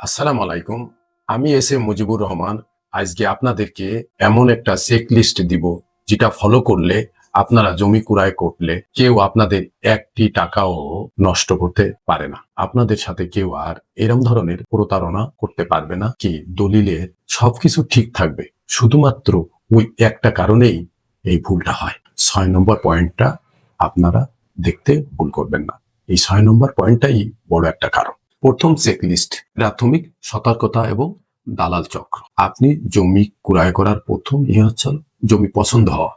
আসসালামু আলাইকুম। আমি এস এ মুজিবুর রহমান। আজকে আপনাদেরকে এমন একটা চেক লিস্ট দিব, যেটা ফলো করলে আপনারা জমি কুড়ায় করলে কেউ আপনাদের একটি টাকাও নষ্ট করতে পারে না। আপনাদের সাথে কেউ আর এরম ধরনের প্রতারণা করতে পারবে না কি দলিলের সবকিছু ঠিক থাকবে। শুধুমাত্র ওই একটা কারণেই এই ভুলটা হয়। ছয় নম্বর পয়েন্টটা আপনারা দেখতে ভুল করবেন না। এই ছয় নম্বর পয়েন্টটাই বড় একটা কারণ। প্রথম চেক লিস্ট প্রাথমিক সতর্কতা এবং দালাল চক্র। আপনি জমি ক্রয় করার প্রথম ইয়ে হচ্ছে জমি পছন্দ হওয়া।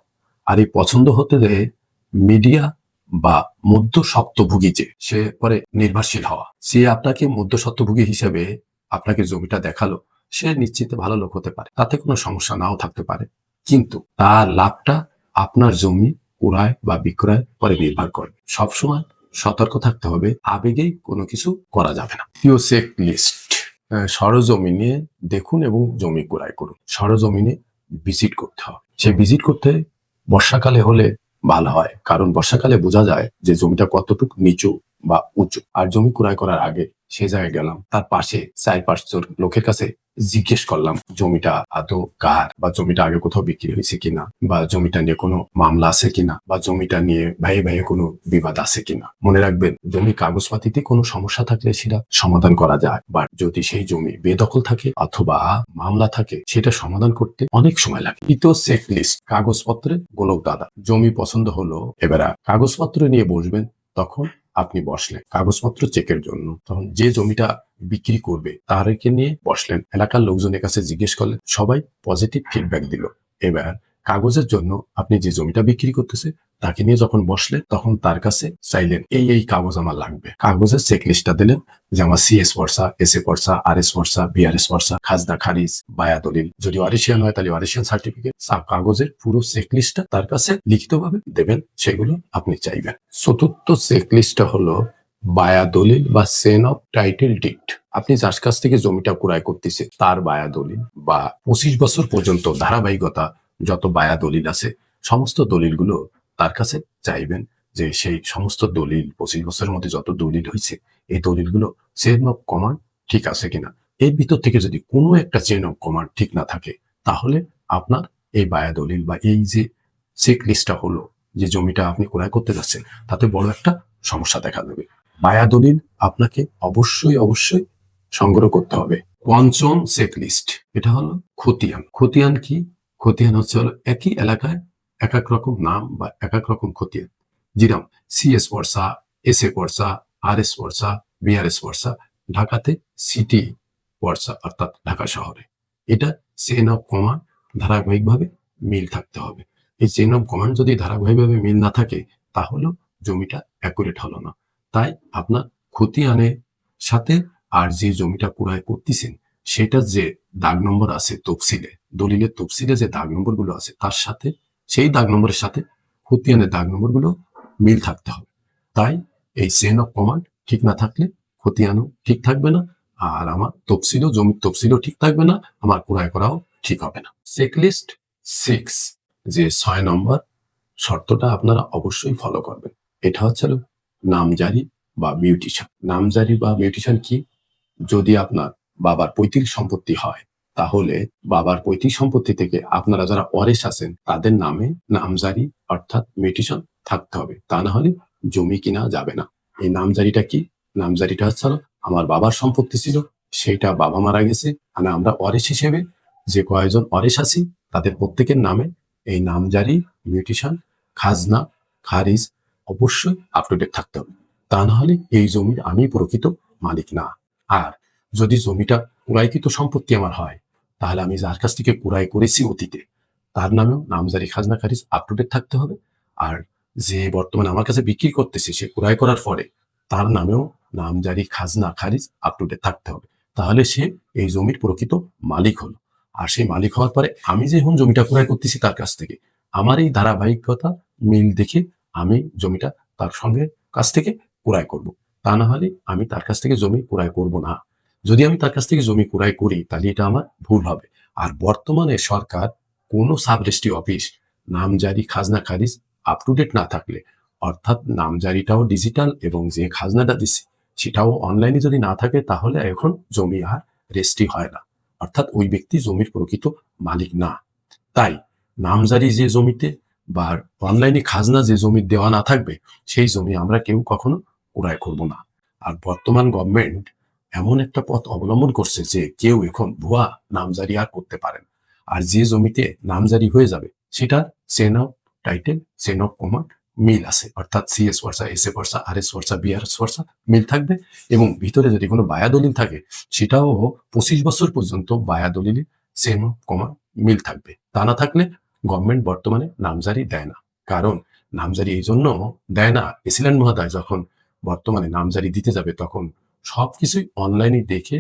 আর এই পছন্দ হতে যে মিডিয়া বা মধ্য সপ্তভোগী যে, সে পরে নির্ভরশীল হওয়া। সে আপনাকে মধ্য সপ্তভোগী হিসেবে আপনাকে জমিটা দেখাল, সে নিশ্চিত ভালো লোক হতে পারে। তাতে কোনো সমস্যা নাও থাকতে পারে। কিন্তু তার লাভটা আপনার জমি ক্রয় বা বিক্রয় পরে নির্ভর করবে। সবসময় সতর্ক থাকতে হবে। আবেগে কোনো কিছু করা যাবে না। প্রিয় চেক লিস্ট সরজমিনে দেখুন এবং জমি ক্রয় করুন। সরজমিনে ভিজিট করতে হবে। সে ভিজিট করতে বর্ষাকালে হলে ভালো হয়, কারণ বর্ষাকালে বোঝা যায় যে জমিটা কতটুকু নিচু বা উঁচু। আর জমি ক্রয় করার আগে সে জায়গায় গেলাম। তার পাশে চার পাঁচজন লোকের কাছে জিজ্ঞেস করলাম, জমিটা আদৌ কার? বা জমিটা আগে কোথাও বিক্রি হয়েছে কিনা? বা জমিটা নিয়ে কোনো মামলা আছে কিনা? বা জমিটা নিয়ে ভাইয়ে ভাইয়ে কোনো বিবাদ আছে কিনা? মনে রাখবেন, জমি কাগজপাতিতে কোনো সমস্যা থাকলে সেটা সমাধান করা যায়। বা যদি সেই জমি বেদখল থাকে অথবা মামলা থাকে, সেটা সমাধান করতে অনেক সময় লাগে। দ্বিতীয় চেক লিস্ট কাগজপত্রে গোলক দাদা। জমি পছন্দ হলো, এবার কাগজপত্র নিয়ে বসবেন, তখন আপনি বসলেন কাগজপত্র চেকের জন্য। তখন যে জমিটা বিক্রি করবে তারকে নিয়ে বসলেন। এলাকার লোকজনের কাছে জিজ্ঞেস করলেন, সবাই পজিটিভ ফিডব্যাক দিল। এবার কাগজের জন্য আপনি যে জমিটা বিক্রি করতেছে, তাকে নিয়ে যখন বসলেন, তখন তার কাছে চাইলেন, এই এই কাগজ আমার লাগবে। কাগজের চেক লিস্টটা দিলেন, যে আমার সিএস পর্সা এস এ পর্সা আর এস পর্সা বিআরএস পর্সা খাজনা খারিজ বায়া দলিল যদি অরিশিয়ান হয়, তাহলে অরিশিয়ান সার্টিফিকেট কাগজের পুরো চেক লিস্টটা তার কাছে লিখিতভাবে দেবেন, সেগুলো আপনি চাইবেন। চতুর্থ চেক লিস্টটা হলো বায়া দলিল বা সেন অফ টাইটেল ডিট আপনি যার কাছ থেকে জমিটা ক্রয় করতেছে তার বায়া দলিল বা পঁচিশ বছর পর্যন্ত ধারাবাহিকতা যত বায়া দলিল আছে, সমস্ত দলিলগুলো তার কাছে চাইবেন যে সেই সমস্ত দলিল, পঁচিশ বছরের মধ্যে যত দলিল হয়েছে, এই দলিলগুলো চেন অফ কমান্ড ঠিক আছে কিনা? এর ভিতর থেকে যদি কোনো একটা চেন অফ কমান্ড ঠিক না থাকে, তাহলে আপনার এই বায়া দলিল বা এই যে চেক লিস্টটা হলো, যে জমিটা আপনি ক্রয় করতে যাচ্ছেন, তাতে বড় একটা সমস্যা দেখা দেবে। বায়া দলিল আপনাকে অবশ্যই অবশ্যই সংগ্রহ করতে হবে। পঞ্চম চেক লিস্ট, এটা হলো খতিয়ান। খতিয়ান কি? খতিয়ান হচ্ছে হলো একই এলাকায় এক এক রকম নাম বা এক এক রকম খতিয়ান। যেরকম সিএস পর্সা এস এ পর্সা আর এস পর্সা বিআরএস পর্সা ঢাকাতে সিটি পর্সা অর্থাৎ ঢাকা শহরে। এটা চেন অফ কমান্ড ধারাবাহিকভাবে মিল থাকতে হবে। এই চেন অফ কমান্ড যদি ধারাবাহিকভাবে মিল না থাকে, তাহলেও জমিটা অ্যাকুরেট হলো না। তাই আপনার খতিয়ানের সাথে আর যে জমিটা ক্রয় করতেছেন, সেটা যে দাগ নম্বর আছে তফসিলে। দলিলের তফসিলে যে দাগ নম্বরগুলো আছে, তার সাথে, সেই দাগ নম্বরের সাথে খতিয়ানের দাগ নম্বরগুলো মিল থাকতে হবে। তাই এই চেন অফ কমান্ড ঠিক না থাকলে খতিয়ানও ঠিক থাকবে না, আর আমার তফসিলও, জমির তফসিলও ঠিক থাকবে না, আমার ক্রয় করাও ঠিক হবে না। চেকলিস্ট সিক্স যে ছয় নম্বর শর্তটা আপনারা অবশ্যই ফলো করবেন। এটা হচ্ছে নামজারি বা মিউটিশন নামজারি বা মিউটিশন কি? যদি আপনার বাবার পৈতৃক সম্পত্তি হয়, তাহলে বাবার পৈতৃক সম্পত্তি থেকে আপনারা যারা ওয়ারিশ আছেন, তাদের নামে নামজারি অর্থাৎ মিউটিশন থাকতে হবে। তা না হলে জমি কিনা যাবে না। এই নামজারিটা কি? নামজারিটা হচ্ছে আমার বাবার সম্পত্তি ছিল, সেইটা বাবা মারা গেছে মানে আমরা ওয়ারিশ হিসেবে যে কয়েকজন ওয়ারিশ আছি, তাদের প্রত্যেকের নামে এই নামজারি, মিউটিশন, খাজনা, খারিজ অবশ্যই আপ টু ডেট থাকতে হবে। তা না হলে এই জমির আমি প্রকৃত মালিক না। আর যদি জমিটা কুড়াইকৃত সম্পত্তি আমার হয়, তাহলে আমি যার কাছ থেকে কুড়াই করেছি অতীতে, তার নামেও নামজারি খাজনা খারিজ আপ টু ডেট থাকতে হবে। আর যে বর্তমানে আমার কাছে বিক্রি করতেছে, সে কুড়াই করার পরে তার নামেও নামজারি খাজনা খারিজ আপ টু ডেট থাকতে হবে। তাহলে সে এই জমির প্রকৃত মালিক হলো। আর সেই মালিক হওয়ার পরে আমি যে এখন জমিটা ক্রয় করতেছি তার কাছ থেকে, আমার এই ধারাবাহিকতা মিল দেখে আমি জমিটা তার সঙ্গে কাছ থেকে ক্রয় করব। তা না হলে আমি তার কাছ থেকে জমি ক্রয় করব না। যদি আমি তার কাছ থেকে জমি ক্রয় করি, তাহলে এটা আমার ভুল হবে। আর বর্তমানে সরকার কোনো সাব রেজিস্ট্রি অফিস নামজারি খাজনা খারিজ আপ টু ডেট না থাকলে, অর্থাৎ নামজারিটাও ডিজিটাল এবং যে খাজনাটা দিচ্ছে সেটাও অনলাইনে যদি না থাকে, তাহলে এখন জমি আর রেজিস্ট্রি হয় না। অর্থাৎ ওই ব্যক্তি জমির প্রকৃত মালিক না। তাই নামজারি যে জমিতে বা অনলাইনে খাজনা যে জমি দেওয়া না থাকবে, সেই জমি আমরা কেউ কখনো ক্রয় করব না। আর বর্তমান গভর্নমেন্ট এমন একটা পথ অবলম্বন করছে যে কেউ এখন ভুয়া নামজারি আর করতে পারেন আর যে জমিতে নামজারি হয়ে যাবে সেটা chain of title chain of command মিল আছে। অর্থাৎ সিএস ওয়ার্সা এস এ ওয়ার্সা আর এস ওয়ার্সা বিআরএস ওয়ার্সা মিল থাকবে এবং ভিতরে যদি কোনো বায়া দলিল থাকে, সেটাও পঁচিশ বছর পর্যন্ত বায়া দলিলে সেম অফ কমান্ড মিল থাকবে। তা না থাকলে গভর্নমেন্ট বর্তমানে নামজারি দেয় না। কারণ নামজারি এই জন্য দেয় না। এসিলেন মহোদয় যখন বর্তমানে নামজারি দিতে যাবে, তখন সবকিছুই অনলাইনে দেখে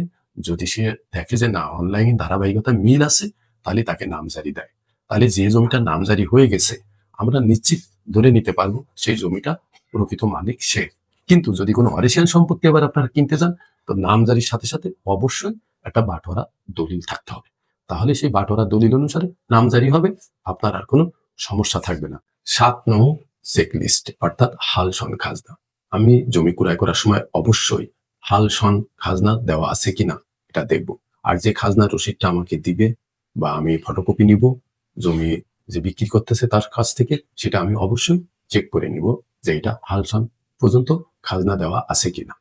যদি সে দেখে যে না অনলাইনে ধারাবাহিকতা মিল আছে, তাহলে তাকে নামজারি দেয়। তাহলে যে জমিটা নামজারি হয়ে গেছে, আমরা নিশ্চিত ধরে নিতে পারব সেই জমিটা প্রকৃত মালিক সে। কিন্তু যদি কোনো অরিশিয়ান সম্পত্তি আবার আপনারা কিনতে চান তো নামজারির সাথে সাথে অবশ্যই একটা বাটোয়ারা দলিল থাকতে হবে। তাহলে সেই বাটোয়ারা দলিল অনুসারে নামজারি হবে, আপনার আর কোনো সমস্যা থাকবে না। সাত নং চেক লিস্ট অর্থাৎ হালসন খাজনা আমি জমি ক্রয় করার সময় অবশ্যই হালসন খাজনা দেওয়া আছে কিনা এটা দেখব। আর যে খাজনা রসিদটা আমাকে দিবে বা আমি ফটোকপি নিব, জমি যে বিক্রি করতেছে তার কাছ থেকে, সেটা আমি অবশ্যই চেক করে নিব যে এটা হালসন পর্যন্ত খাজনা দেওয়া আছে কিনা।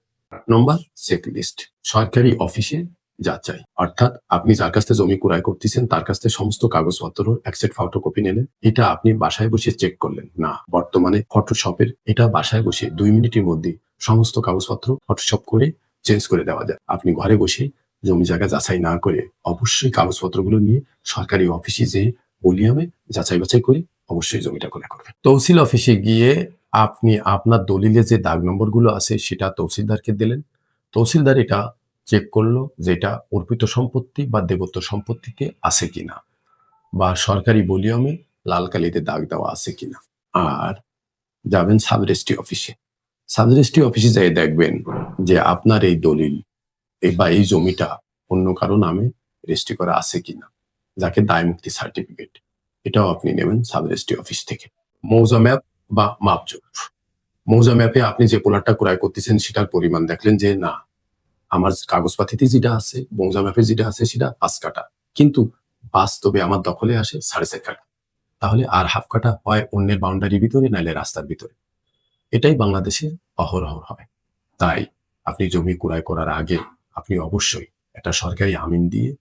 নম্বর চেক লিস্ট সরকারি অফিসে যা চাই। অর্থাৎ আপনি যার কাছ থেকে জমি ক্রয় করতেছেন, তার কাছ থেকে সমস্ত কাগজপত্র, এক সেট ফটোকপি নিলেন, এটা আপনি বাসায় বসে চেক করলেন। না, বর্তমানে ফটোশপের এটা বাসায় বসে দুই মিনিটের মধ্যে সমস্ত কাগজপত্র ফটোশপ করে চেঞ্জ করে দেওয়া যায়। আপনি ঘরে বসে জমি জায়গা যাচাই না করে অবশ্যই কাগজপত্রগুলো নিয়ে সরকারি অফিসে যে বলিয়ামে যাচাই বাছাই করে অবশ্যই জমিটা ক্রয় করবেন তহসিল অফিসে গিয়ে আপনি আপনার দলিলে যে দাগ নম্বরগুলো আছে সেটা তহসিলদারকে দিলেন। তহসিলদার এটা চেক করল যে এটা অর্পিত সম্পত্তি বা দেবত্ব সম্পত্তিতে আছে কিনা বা সরকারি বলিয়মে লাল কালিতে দাগ দেওয়া আছে কিনা। আর যাবেন সাব রেজিস্ট্রি অফিসে সাব অফিসে যাই দেখবেন যে আপনার এই দলিল বা এই জমিটা অন্য কারও নামে রেজিস্ট্রি করা আছে কিনা, যাকে দায় মুক্তি সার্টিফিকেট, এটাও আপনি নেবেন সাব রেজিস্ট্রি অফিস থেকে। মৌজা ম্যাপ বা মাপজোপ মৌজা ম্যাপে আপনি যে পোলারটা ক্রয় করতেছেন সেটার পরিমাণ দেখলেন যে না, আমার কাগজপাতিতে যেটা আছে, মৌজা ম্যাপে যেটা আছে সেটা পাঁচ কাটা কিন্তু বাস্তবে আমার দখলে আসে সাড়ে চার কাটা তাহলে আর হাফ কাটা হয় অন্যের বাউন্ডারির ভিতরে নাইলে রাস্তার ভিতরে। এটাই বাংলাদেশে অহরহ হয়। তাই আপনি জমি ক্রয় করার আগে আপনি অবশ্যই একটা সরকারি আমিন দিয়ে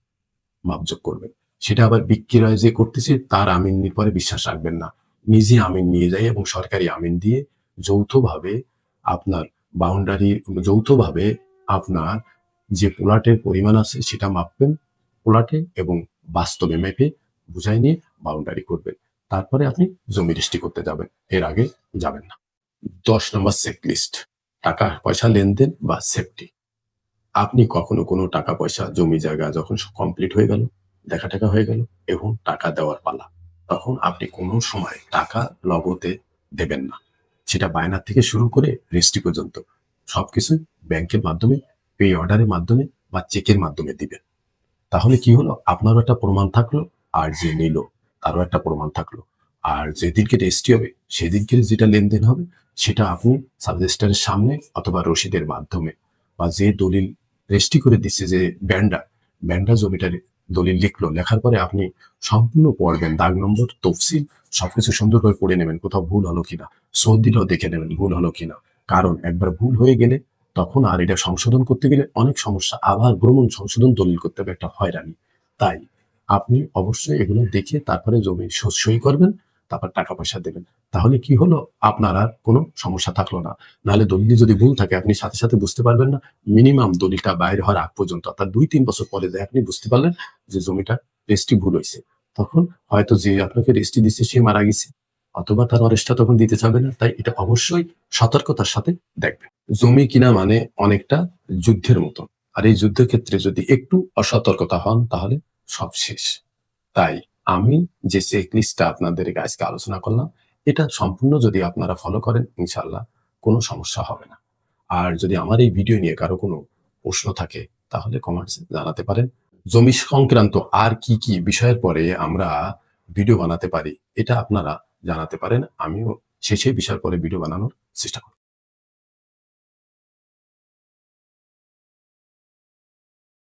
মাপযোগ করবেন। সেটা আবার বিক্রয় যে করতেছে, তার আমিনের পরে বিশ্বাস রাখবেন না। নিজে আমিন নিয়ে যাই এবং সরকারি আমিন দিয়ে যৌথভাবে আপনার বাউন্ডারি যৌথভাবে আপনার যে প্লটের পরিমাণ আছে সেটা মাপবেন প্লটে এবং বাস্তবে মেপে বুঝাই নিয়ে বাউন্ডারি করবেন। তারপরে আপনি জমি রেজিস্ট্রি করতে যাবেন। এর আগে যাবেন না। দশ নম্বর চেক লিস্ট টাকা, পয়সা, লেনদেন বা সেফটি আপনি কখনো কোনো টাকা, পয়সা, জমি, জায়গা যখন কমপ্লিট হয়ে গেল, দেখা টাকা হয়ে গেল এবং টাকা দেওয়ার পালা, তখন আপনি কোনো সময় টাকা লগতে দেবেন না। সেটা বায়নার থেকে শুরু করে রেজিস্ট্রি পর্যন্ত। সবকিছু ব্যাংকের মাধ্যমে পে অর্ডারের মাধ্যমে বা চেকের মাধ্যমে দিবেন। তাহলে কি হলো? আপনারও একটা প্রমাণ থাকল, আর যে নিল, তারও একটা প্রমাণ থাকল। আর যেদিনকে রেজিস্ট্রি হবে, সেদিনকে যেটা লেনদেন হবে, সেটা আপনি সাবরেজিস্টারের সামনে অথবা রসিদের মাধ্যমে বা যে দলিল রেজিস্ট্রি করে দিচ্ছে, যে ব্যান্ডা ব্যান্ডা জমিটার দলিল লিখলো, লেখার পরে আপনি সম্পূর্ণ পড়বেন। দাগ নম্বর, তফসিল, সবকিছু সুন্দরভাবে পড়ে নেবেন, কোথাও ভুল হলো কিনা, শোধ দিলেও দেখে নেবেন ভুল হলো কিনা। কারণ একবার ভুল হয়ে গেলে তখন আর এটা সংশোধন করতে গেলে অনেক সমস্যা, আবার ভ্রমণ সংশোধন দলিল করতে হবে, একটা হয়রানি। তাই আপনি অবশ্যই এগুলো দেখে তারপরে জমি সই করবেন তারপর টাকা পয়সা দেবেন। তাহলে কি হলো? আপনার আর কোনো সমস্যা থাকল না। নাহলে দলিল যদি ভুল থাকে, আপনি সাথে সাথে বুঝতে পারবেন না। মিনিমাম দলিলটা বাইরে হওয়ার আগ পর্যন্ত, অর্থাৎ দুই তিন বছর পরে যায় আপনি বুঝতে পারলেন যে জমিটা রেজিস্ট্রি ভুল হয়েছে। তখন হয়তো যে আপনাকে রেজিস্ট্রি দিচ্ছে, সে মারা গেছে, অথবা তার অরেস্টটা তখন দিতে চাবে না। তাই এটা অবশ্যই সতর্কতার সাথে দেখবেন। জমি কিনা মানে অনেকটা যুদ্ধের মতন আর এই যুদ্ধের ক্ষেত্রে যদি একটু অসতর্কতা হন, তাহলে সব শেষ। তাই আমি যে চেক লিস্টটা আপনাদের আজকে আলোচনা করলাম, এটা সম্পূর্ণ যদি আপনারা ফলো করেন ইনশাল্লাহ কোনো সমস্যা হবে না। আর যদি আমার এই ভিডিও নিয়ে কারও কোনো প্রশ্ন থাকে, তাহলে কমেন্টস জানাতে পারেন। জমি সংক্রান্ত আর কি কি বিষয়ের পরে আমরা ভিডিও বানাতে পারি, এটা আপনারা জানাতে পারেন। আমিও শেষে বিষয়ের পরে ভিডিও বানানোর চেষ্টা করব।